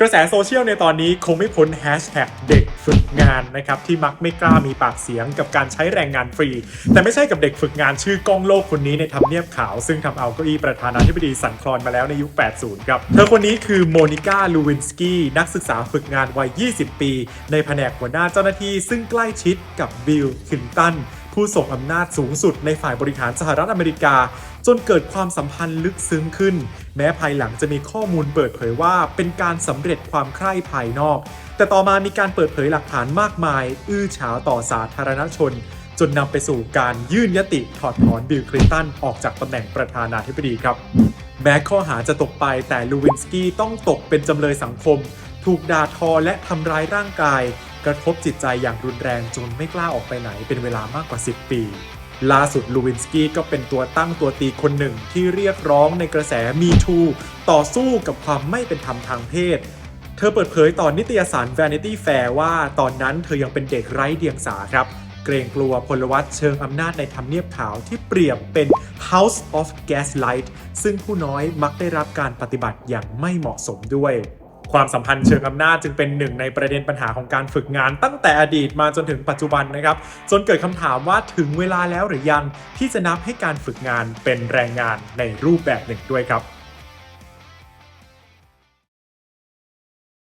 กระแสโซเชียลในตอนนี้คงไม่พ้นแฮชแท็กเด็กฝึกงานนะครับที่มักไม่กล้ามีปากเสียงกับการใช้แรงงานฟรี แต่ไม่ใช่กับเด็กฝึกงานชื่อก้องโลกคนนี้ในทำเนียบขาว ซึ่งทำเอาเก้าอี้ประธานาธิบดีสั่นคลอนมาแล้วในยุค 80 ครับ เธอคนนี้คือโมนิก้าลูวินสกี้นักศึกษาฝึกงานวัย 20 ปี ในแผนกหัวหน้าเจ้าหน้าที่ซึ่งใกล้ชิดกับบิลคินตัน ผู้ส่งอำนาจสูงสุดในฝ่ายบริหารสหรัฐอเมริกา จนเกิดความสัมพันธ์ลึกซึ้งขึ้น แม้ภายหลังจะมีข้อมูลเปิดเผยว่าเป็นการสำเร็จความใคร่ภายนอก แต่ต่อมามีการเปิดเผยหลักฐานมากมาย อื้อฉาวต่อสาธารณชน จนนำไปสู่การยื่นยติถอดถอนบิลคลินตันออกจากตำแหน่งประธานาธิบดีครับแม้ข้อหาจะตกไปแต่ลูวินสกี้ต้องตกเป็นจำเลยสังคม ถูกด่าทอและทำร้ายร่างกาย กระทบจิตใจอย่างรุนแรงจนไม่กล้าออกไปไหนเป็นเวลามากกว่า 10 ปี ล่าสุดลูวินสกี้ก็เป็นตัวตั้งตัวตีคนหนึ่งที่เรียกร้องในกระแสมีทูต่อสู้กับความไม่เป็นธรรมทางเพศ เธอเปิดเผยต่อนนิตยสาร Vanity Fair ว่าตอนนั้นเธอยังเป็นเด็กไร้เดียงสาครับเกรงกลัวพลวัตเชิงอำนาจในทำเนียบขาวที่เปรียบเป็น House of Gaslight ซึ่งผู้น้อยมักได้รับการปฏิบัติอย่างไม่เหมาะสมด้วย ความสัมพันธ์เชิงอำนาจจึงเป็นหนึ่งในประเด็นปัญหาของการฝึกงาน ตั้งแต่อดีตมาจนถึงปัจจุบันนะครับ จนเกิดคำถามว่าถึงเวลาแล้วหรือยังที่จะนับให้การฝึกงานเป็นแรงงานในรูปแบบหนึ่งด้วยครับ